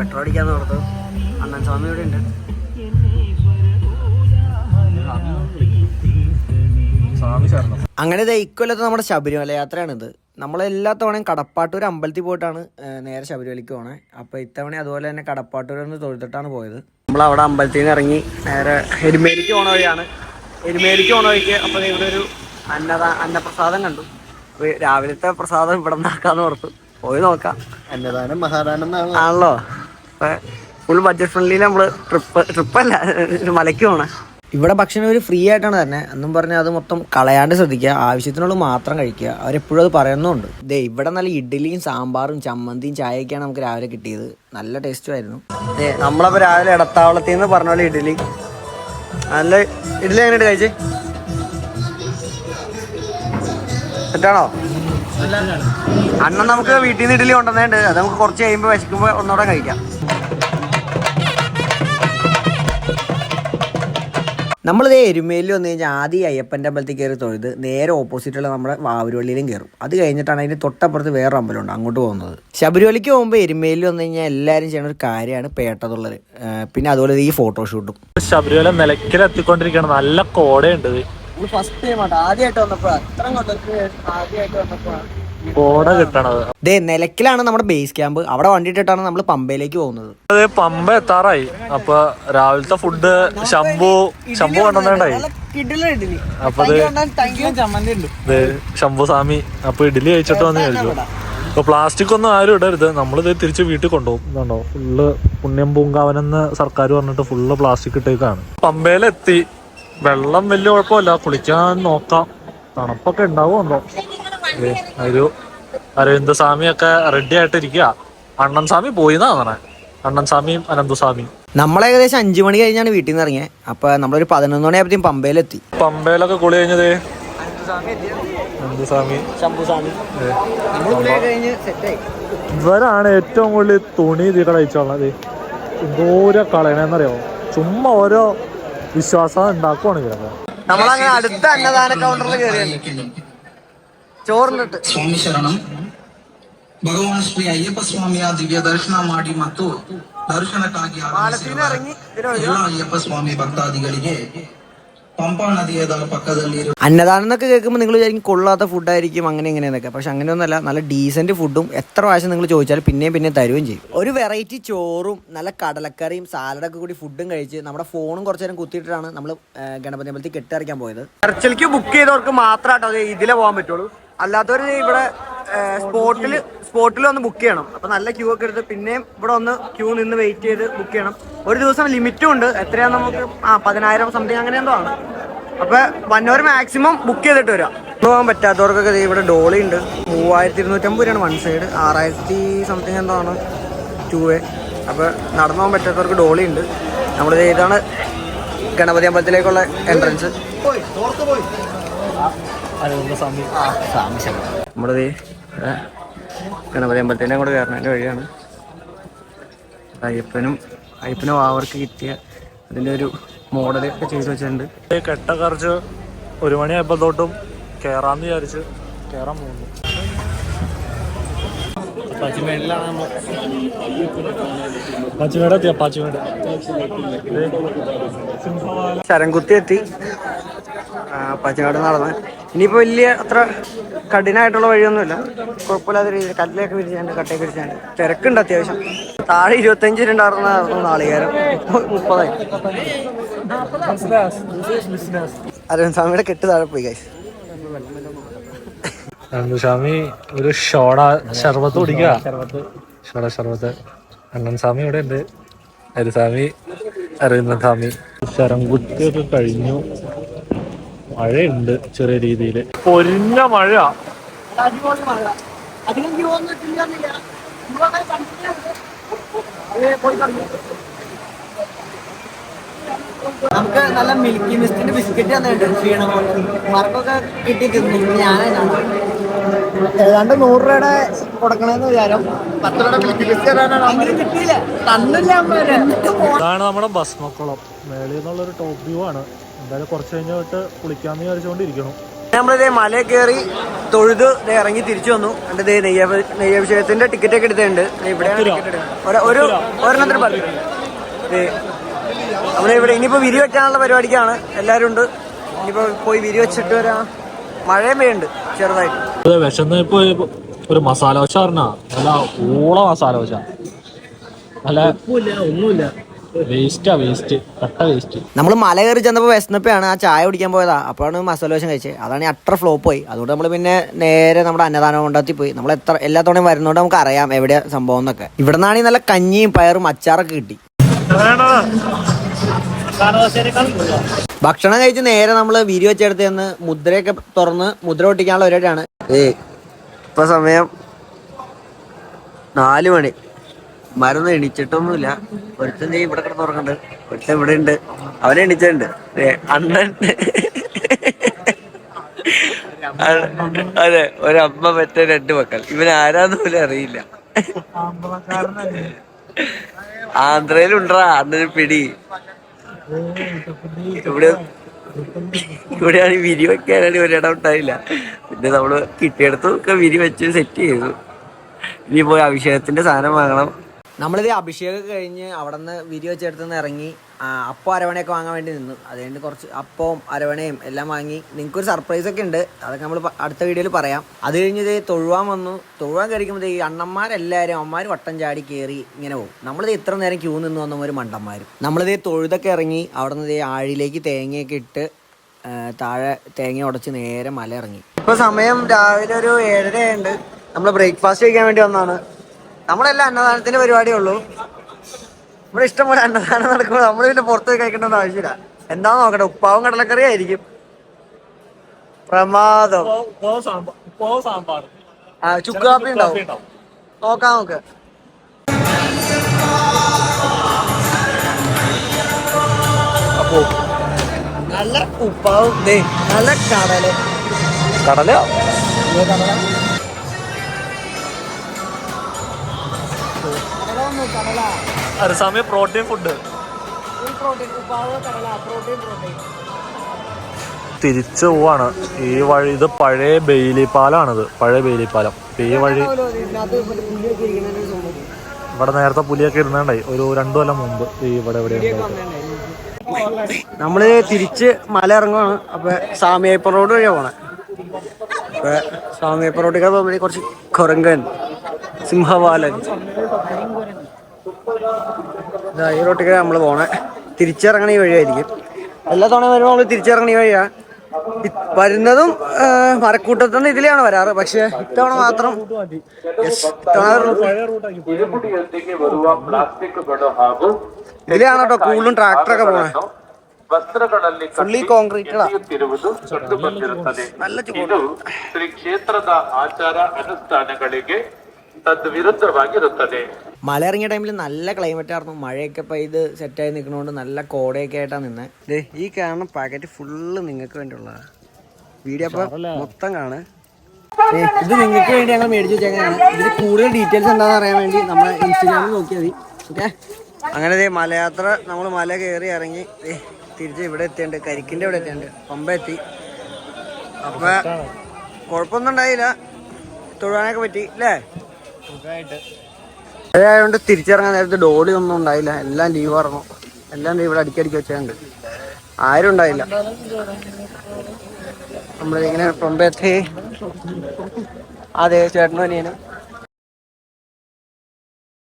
Petrol അടിക്കാന്ന് ഓർത്തു. അണ്ണൻ സ്വാമി ഇവിടെ ഉണ്ട്. അങ്ങനെ ഇക്കൊല്ലത്ത് ഇക്കൊല്ലത്തെ നമ്മുടെ ശബരിമല യാത്രയാണിത്. നമ്മൾ എല്ലാ തവണയും കടപ്പാട്ടൂർ അമ്പലത്തിൽ പോയിട്ടാണ് നേരെ ശബരിമലയ്ക്ക് പോണേ. അപ്പോൾ ഇത്തവണ അതുപോലെ തന്നെ കടപ്പാട്ടൂർ ഒന്ന് തൊഴുതിട്ടാണ് പോയത്. നമ്മൾ അവിടെ അമ്പലത്തിൽ നിന്ന് ഇറങ്ങി നേരെ എരുമേലിക്ക് പോണ വഴിയാണ്. എരുമേലിക്ക് പോണ വഴിക്ക് അപ്പോൾ ഇവിടെ ഒരു അന്നദാ അന്നപ്രസാദം കണ്ടു. രാവിലത്തെ പ്രസാദം ഇവിടെ നിന്നാക്കാന്ന് ഓർത്തു. പോയി നോക്കാം. അന്നദാനം മഹാദാനം ആണല്ലോ. അപ്പോൾ ഫുൾ ബഡ്ജറ്റ് ഫ്രണ്ട്ലിയിൽ നമ്മൾ ട്രിപ്പ് ട്രിപ്പല്ല ഒരു മലയ്ക്ക് പോണ. ഇവിടെ ഭക്ഷണം ഒരു ഫ്രീ ആയിട്ടാണ് തന്നെ എന്നും പറഞ്ഞാൽ അത് മൊത്തം കളയാണ്ട് ശ്രദ്ധിക്കുക. ആവശ്യത്തിനുള്ള മാത്രം കഴിക്കുക. അവരെപ്പോഴും അത് പറയുന്നുണ്ട്. ദേ ഇവിടെ നല്ല ഇഡ്ഡലിയും സാമ്പാറും ചമ്മന്തിയും ചായയൊക്കെയാണ് നമുക്ക് രാവിലെ കിട്ടിയത്. നല്ല ടേസ്റ്റും ആയിരുന്നു. ദേ നമ്മളപ്പോൾ രാവിലെ ഇടത്താവളത്തിൽ നിന്ന് പറഞ്ഞ പോലെ ഇഡ്ഡലി. നല്ല ഇഡ്ഡലി എങ്ങനെയുണ്ട് കഴിച്ചേ സെറ്റാണോ? അണ്ണൻ നമുക്ക് വീട്ടിൽ നിന്ന് ഇഡ്ഡലി കൊണ്ടുവന്നേണ്ട്. അത് നമുക്ക് കുറച്ച് കഴിയുമ്പോൾ വിശക്കുമ്പോൾ ഒന്നുകൂടെ കഴിക്കാം. നമ്മളിത് എരുമേലിൽ വന്നു കഴിഞ്ഞാൽ ആദ്യം അയ്യപ്പന്റെ അമ്പലത്തിൽ കയറി തൊഴുത് നേരെ ഓപ്പോസിറ്റുള്ള നമ്മുടെ വാവരുവള്ളിയിലും കയറും. അത് കഴിഞ്ഞിട്ടാണ് അതിന്റെ തൊട്ടപ്പുറത്ത് വേറെ അമ്പലമുണ്ട് അങ്ങോട്ട് പോകുന്നത്. ശബരിമലയ്ക്ക് പോകുമ്പോൾ എരുമേലിൽ വന്നു കഴിഞ്ഞാൽ എല്ലാവരും ചെയ്യുന്ന ഒരു കാര്യമാണ് പേട്ടതുള്ളത്. പിന്നെ അതുപോലെ ഈ ഫോട്ടോ ഫോട്ടോഷൂട്ടും. ശബരിമല നിലയ്ക്കലെത്തിക്കൊണ്ടിരിക്കുകയാണ് നല്ല കോടയുണ്ട്. ഫസ്റ്റ് ടൈം ആട്ടോ. ആദ്യമായിട്ട് വന്നപ്പോൾ കൊണ്ടൊക്കെ ആദ്യമായിട്ട് വന്നപ്പോൾ കോട കിട്ടണത്. ദേ നിലയ്ക്കലാണ് നമ്മുടെ ബേസ് ക്യാമ്പ് അവിടെ വണ്ടി ഇട്ടിട്ടാണ് നമ്മൾ പമ്പയിലേക്ക് പോകുന്നത്. അത് പമ്പ എത്താറായി. അപ്പൊ രാവിലത്തെ ഫുഡ് ശംഭു ശംഭു കൊണ്ടുവന്നേണ്ടായി. അപ്പൊ ശംഭു സ്വാമി അപ്പൊ ഇഡ്ഡലി കഴിച്ചിട്ട് വന്ന് കഴിച്ചു അപ്പൊ പ്ലാസ്റ്റിക് ഒന്നും ആരും ഇടരുത്. നമ്മളിത് തിരിച്ച് വീട്ടിൽ കൊണ്ടുപോകും. ഇതുണ്ടോ ഫുള്ള് പുണ്യം പൂങ്കാവനെന്ന് സർക്കാർ പറഞ്ഞിട്ട് ഫുള്ള് പ്ലാസ്റ്റിക് ഇട്ടേക്കാണ്. പമ്പയിലെത്തി. വെള്ളം വലിയ കുഴപ്പമില്ല. കുളിക്കാൻ നോക്കാം. തണുപ്പൊക്കെ ഉണ്ടാവുമോ ഏ, ഒരു അരവിന്ദ സ്വാമിയൊക്കെ റെഡി ആയിട്ടിരിക്കുക അണ്ണൻ സ്വാമി പോയിന്നാ പറഞ്ഞേ അണ്ണൻ സ്വാമിയും അനന്തസ്വാമിയും. നമ്മൾ ഏകദേശം അഞ്ചു മണി കഴിഞ്ഞാണ് വീട്ടിൽ നിന്ന് ഇറങ്ങിയത് അപ്പൊ നമ്മളൊരു പതിനൊന്ന് മണിയായപ്പോഴത്തേക്കും പമ്പയിലെത്തി. പമ്പയിലൊക്കെ കുളി കഴിഞ്ഞത്? ഇവരാണ് ഏറ്റവും കൂടുതൽ തുണി ഇതിടെ അയച്ചുള്ളത് എന്തോരം കളയണെന്നറിയോ? ചുമ്മാ ഓരോ വിശ്വാസം ഉണ്ടാക്കുവാണ് ഇവരൊക്കെ. നമ്മളങ്ങനെ അടുത്ത അന്നദാന കൗണ്ടറിൽ കയറിയാണ് ചോറിനിട്ട് ಸ್ವಾಮಿ ಶರಣಂ ಭಗವಾನ್ ಶ್ರೀ ಅಯ್ಯಪ್ಪ ಸ್ವಾಮಿಯ ದಿವ್ಯ ದರ್ಶನ ಮಾಡಿ ಮತ್ತು ದರ್ಶನಕ್ಕಾಗಿ ಆಗಮಿಸಿರುವ ഇറങ്ങി ಎಲ್ಲ ಅಯ್ಯಪ್ಪ ಸ್ವಾಮಿ ಭಕ್ತಾದಿಗಳಿಗೆ ಪಂಪಾ ನದಿಯ ಪಕ್ಕದಲ್ಲಿ അന്നദാനം എന്നൊക്കെ കേൾക്കുമ്പോൾ നിങ്ങൾ വിചാരിക്കും കൊള്ളാത്ത ഫുഡായിരിക്കും അങ്ങനെ ഇങ്ങനെയെന്നൊക്കെ പക്ഷെ അങ്ങനെയൊന്നുമല്ല നല്ല ഡീസൻറ്റ് ഫുഡും എത്ര പ്രാവശ്യം നിങ്ങൾ ചോദിച്ചാലും പിന്നെയും പിന്നെയും തരുകയും ചെയ്യും ഒരു വെറൈറ്റി ചോറും നല്ല കടലക്കറിയും സാലഡൊക്കെ കൂടി ഫുഡും കഴിച്ച് നമ്മുടെ ഫോണും കുറച്ച് നേരം കുത്തിയിട്ടാണ് നമ്മൾ ഗണപതി അമ്പലത്തിൽ കെട്ടിറക്കാൻ പോയത് ചർച്ചിലേക്ക് ബുക്ക് ചെയ്തവർക്ക് മാത്രമാട്ടോ ഇതിലെ പോകാൻ പറ്റുള്ളൂ അല്ലാത്തവർ ഇവിടെ സ്പോട്ടിൽ സ്പോട്ടിൽ ഒന്ന് ബുക്ക് ചെയ്യണം. അപ്പൊ നല്ല ക്യൂ ഒക്കെ എടുത്ത് പിന്നെയും ഇവിടെ ഒന്ന് ക്യൂ നിന്ന് വെയിറ്റ് ചെയ്ത് ബുക്ക് ചെയ്യണം. ഒരു ദിവസം ലിമിറ്റും ഉണ്ട്. എത്രയാ നമുക്ക് ആ പതിനായിരം സംതിങ് അങ്ങനെ എന്തോ ആണ്. അപ്പൊ വന്നവർ മാക്സിമം ബുക്ക് ചെയ്തിട്ട് വരാം. പോകാൻ പറ്റാത്തവർക്കൊക്കെ ഇവിടെ ഡോളി ഉണ്ട്. മൂവായിരത്തി ഇരുന്നൂറ്റമ്പത് രൂപയാണ് വൺ സൈഡ് ആറായിരത്തി സംതിങ് എന്തോ ആണ്. ടു എ അപ്പൊ നടന്നു പോകാൻ പറ്റാത്തവർക്ക് ഡോളി ഉണ്ട്. നമ്മൾ ഇതാണ് ഗണപതി അമ്പലത്തിലേക്കുള്ള എൻട്രൻസ് നമ്മളിത് ഗണപതി അമ്പലത്തിന്റെ കൂടെ കയറുന്നതിന്റെ വഴിയാണ്. അയ്യപ്പനും അയ്യപ്പനും അവർക്ക് കിട്ടിയ അതിന്റെ ഒരു മോഡൽ ഒക്കെ ചെയ്ത് വെച്ചിട്ടുണ്ട്. കെട്ട കറച്ച് ഒരു മണിയായപ്പോ തൊട്ടും കേറാന്ന് വിചാരിച്ച് കേറാൻ പോകുന്നു. പച്ചിമേട് എത്തിയ? പച്ചിമേട് ശരംകുത്തി എത്തി. പച്ചനാട് നടന്ന്. ഇനിയിപ്പോൾ വലിയ അത്ര കഠിനമായിട്ടുള്ള വഴിയൊന്നുമില്ല. കുഴപ്പമില്ലാത്ത രീതിയിൽ കല്ലിലേക്ക് വിരിച്ചാണ്ട് കട്ടയൊക്കെ വിരിച്ചാണ്ട് തിരക്കുണ്ട് അത്യാവശ്യം. താഴെ ഇരുപത്തഞ്ച് ഉണ്ടായിരുന്ന നാളികേരം. മുപ്പതായി. അരവിന്ദ് സ്വാമിയുടെ കെട്ട് താഴെ പോയി guys. അനന്തസ്വാമി ഒരു ഷോട ശർബത്ത് കുടിക്കുക ഷോട ശർബത്ത് അണ്ണൻ സ്വാമി ഇവിടെ ഉണ്ട്. ഹരിസ്വാമി അരവിന്ദൻ സ്വാമി ശരംകുത്തിയൊക്കെ കഴിഞ്ഞു. മഴയുണ്ട് ചെറിയ രീതിയിൽ. പൊരിഞ്ഞ മഴ നമുക്ക് നല്ല മിൽക്കി മിസ്റ്റിന്റെ ബിസ്ക്കറ്റ് തന്നിട്ടുണ്ട് ക്ഷീണം മറക്കൊക്കെ കിട്ടി തിന്നു ഞാനാണ് ഏതാണ്ട് നൂറ് രൂപയുടെ കൊടുക്കണമെന്ന് വിചാരം. പത്ത് ഇതാണ് നമ്മുടെ ഭസ്മക്കുളം. മേളിൽ നിന്നുള്ളൊരു ടോപ്പ് വ്യൂ ആണ്. എന്തായാലും കുറച്ച് കഴിഞ്ഞിട്ട് കുളിക്കാന്ന് വിചാരിച്ചുകൊണ്ടിരിക്കണം നമ്മളിതേ മല കയറി തൊഴുത് ദേ ഇറങ്ങി തിരിച്ചു വന്നു. എന്റെ ഇതേ നെയ്യഭ നെയ്യാഭിഷേകത്തിന്റെ ടിക്കറ്റ് ഒക്കെ എടുത്തിട്ടുണ്ട്. ഇവിടെയാണ് ടിക്കറ്റ് എടുക്കുന്നത്. ഒരു- ഒരു ഒരെണ്ണത്തിന് പറഞ്ഞു ദേ നമ്മളിവിടെ ഇനിയിപ്പോ വിരി വെക്കാനുള്ള പരിപാടിക്കാണ്. എല്ലാവരും ഉണ്ട്. ഇനിയിപ്പോ പോയി വിരി വെച്ചിട്ട് വരാം. മഴയും പെയ്യുണ്ട് ചെറുതായിട്ട്. ഇത് വിശന്ന് ഇപ്പൊ ഒരു മസാല ദോശ പറഞ്ഞാ? നല്ല ഊള മസാല ദോശ. നല്ല ഒന്നുമില്ല. വേസ്റ്റാ വേസ്റ്റ് കട്ട വേസ്റ്റ് നമ്മൾ മല കയറി ചെന്നപ്പോൾ വിശന്നപ്പോഴാണ് ആ ചായ കുടിക്കാൻ പോയതാ. അപ്പോഴാണ് മസാല ദോശ കഴിച്ചത്. അതാണ് അത്ര ഫ്ലോപ്പ് പോയി അതുകൊണ്ട് നമ്മൾ പിന്നെ നേരെ നമ്മുടെ അന്നദാനം കൊണ്ടാത്തി പോയി. നമ്മൾ എത്ര എല്ലാ തവണയും വരുന്നോണ്ട് നമുക്ക് അറിയാം എവിടെ സംഭവം എന്നൊക്കെ. ഇവിടെ നിന്നാണെങ്കിൽ നല്ല കഞ്ഞിയും പയറും അച്ചാറൊക്കെ കിട്ടി. ഭക്ഷണം കഴിച്ച് നേരെ നമ്മൾ വിരി വെച്ചെടുത്ത് ചെന്ന് മുദ്രയൊക്കെ തുറന്ന് മുദ്ര ഒട്ടിക്കാനുള്ള പരിപാടിയാണ്. ഏ ഇപ്പൊ സമയം നാല് മണി. മരുന്ന് എണീച്ചിട്ടൊന്നുമില്ല. ഒരുത്തൻ ഇവിടെ കിടന്ന് ഉറങ്ങണ്ട് ഒരുത്തൻ ഇവിടെ ഉണ്ട്. അവനെ എണീച്ചിട്ടുണ്ട്. അണ്ണൻ. അതെ ഒരമ്മ പറ്റ രണ്ട് മക്കൾ. ഇവൻ ആരാന്ന് പോലും അറിയില്ല. ആന്ധ്രയിലുണ്ടാ അണ്ണന് പിടി. ഇവിടെ ഇവിടെയാണ് വിരി വെക്കാനാണ് ഒരിടം ഉണ്ടായില്ല. പിന്നെ നമ്മൾ കിട്ടിയെടുത്തൊക്കെ വിരി വെച്ച് സെറ്റ് ചെയ്തു. ഇനി പോയി അഭിഷേകത്തിന്റെ സാധനം വാങ്ങണം. നമ്മളിത് അഭിഷേകം കഴിഞ്ഞ് അവിടെ നിന്ന് വീഡിയോ വെച്ചെടുത്ത് നിന്ന് ഇറങ്ങി അപ്പം അരവണയൊക്കെ വാങ്ങാൻ വേണ്ടി നിന്നു. അതുകൊണ്ട് കുറച്ച് അപ്പവും അരവണയും എല്ലാം വാങ്ങി. നിങ്ങൾക്കൊരു സർപ്രൈസ് ഒക്കെ ഉണ്ട്. അതൊക്കെ നമ്മൾ അടുത്ത വീഡിയോയിൽ പറയാം. അത് കഴിഞ്ഞ് ഇത് തൊഴുവാൻ വന്നു. തൊഴുവാൻ കയറിക്കുമ്പോൾ ഈ അണ്ണന്മാരെല്ലാവരും അമ്മമാർ വട്ടം ചാടി കയറി ഇങ്ങനെ പോകും. നമ്മളിത് ഇത്ര നേരം ക്യൂ നിന്ന് വന്ന ഒരു മണ്ടന്മാരും. നമ്മളിത് തൊഴുതൊക്കെ ഇറങ്ങി അവിടെ നിന്ന് ആഴിലേക്ക് തേങ്ങയൊക്കെ ഇട്ട് താഴെ തേങ്ങ ഉടച്ച് നേരെ മല ഇറങ്ങി ഇപ്പൊ സമയം രാവിലെ ഒരു ഏഴര ഉണ്ട് നമ്മൾ ബ്രേക്ക്ഫാസ്റ്റ് കഴിക്കാൻ വേണ്ടി വന്നാണ് നമ്മളെല്ലാം അന്നദാനത്തിന്റെ പരിപാടിയേ ഉള്ളൂ ഇവിടെ ഇഷ്ടംപോലെ അന്നദാനം നടക്കുമ്പോൾ നമ്മൾ പിന്നെ പുറത്ത് കഴിക്കേണ്ട ആവശ്യമില്ല. എന്താ നോക്കട്ടെ ഉപ്പാവും കടലക്കറി ആയിരിക്കും. പ്രമാദം. ആ ചുക്ക് കാപ്പി ഉണ്ടാവും. നോക്കാം നമുക്ക്. അപ്പോ നല്ല ഉപ്പാവും. നല്ല കടല. കടല കടല. ഒരു സമയം പ്രോട്ടീൻ ഫുഡ് തിരിച്ചു പോവാണ്. ഈ വഴി ഇത് പഴയ ബെയിലി പാലാണിത് പഴയ ബെയിലി പാലം ഈ വഴി ഇവിടെ നേരത്തെ പുലിയൊക്കെ ഇരുന്നുണ്ടായി. ഒരു രണ്ടു കൊല്ലം മുമ്പ് ഈ ഇവിടെ എവിടെ നമ്മൾ തിരിച്ച് മല ഇറങ്ങുവാണ്. അപ്പൊ സാമിയപ്പ റോഡ് വഴിയാ പോണേ. അപ്പൊ സാമിയപ്പ റോഡിൽ പോകുമ്പോൾ കുറച്ച് കുരങ്കൻ സിംഹവാലൻ ഈ റോട്ടിക്ക് നമ്മൾ പോണേ. തിരിച്ചിറങ്ങണ ഈ വഴിയായിരിക്കും. എല്ലാ തവണ വരുമ്പോൾ നമ്മൾ തിരിച്ചിറങ്ങണ ഈ വഴിയാണ് വരുന്നതും മരക്കൂട്ടത്തു ഇതിലാണ് വരാറ്. പക്ഷെ ഇത്തവണ മാത്രം ഇതിലാണ് കേട്ടോ കൂടുതലും ട്രാക്ടറൊക്കെ പോണേ? ഫുള്ളി കോൺക്രീറ്റ് ನಡೆಯುತ್ತಿರುವುದು ಕಂಡು ಬಂದಿರುತ್ತದೆ ಇದು ಶ್ರೀ ಕ್ಷೇತ್ರದ ತದ್ವಿರುದ್ಧವಾಗಿರುತ್ತದೆ മല ഇറങ്ങിയ ടൈമിൽ നല്ല ക്ലൈമറ്റ് ആയിരുന്നു. മഴയൊക്കെ പെയ്ത് സെറ്റായി നിൽക്കണോണ്ട് നല്ല കോടയൊക്കെ ആയിട്ടാ നിന്നത് ഈ കാരണം പാക്കറ്റ് ഫുള്ള് നിങ്ങൾക്ക് വേണ്ടിയുള്ളതാണ് വീഡിയോ അപ്പോൾ മൊത്തം കാണ്. ഇത് നിങ്ങൾക്ക് വേണ്ടി ഞങ്ങൾ മേടിച്ചു വെച്ചാൽ ഇതിൽ കൂടുതൽ ഡീറ്റെയിൽസ് എന്താണെന്ന് അറിയാൻ വേണ്ടി നമ്മൾ ഇൻസ്റ്റഗ്രാമിൽ നോക്കിയാൽ മതി. ഓക്കെ? അങ്ങനെ ദേ മലയാത്ര നമ്മൾ മല കയറി ഇറങ്ങി. തിരിച്ച് ഇവിടെ എത്തിയുണ്ട് കരിക്കിന്റെ ഇവിടെ എത്തിയുണ്ട് പമ്പ എത്തി. അപ്പം കുഴപ്പമൊന്നും ഉണ്ടായില്ല. തൊഴുവാനൊക്കെ പറ്റി അല്ലേ മഴയായതുകൊണ്ട് തിരിച്ചിറങ്ങാൻ നേരത്തെ ഡോളി ഒന്നും ഉണ്ടായില്ല. എല്ലാം ലീവ് ഇറങ്ങും എല്ലാം ഇവിടെ അടിക്കടിക്ക് വെച്ചുണ്ട്. ആരും ഉണ്ടായില്ല. നമ്മളിങ്ങനെ പൊമ്പത്തെ അതെ ചേട്ടനും അനിയനും.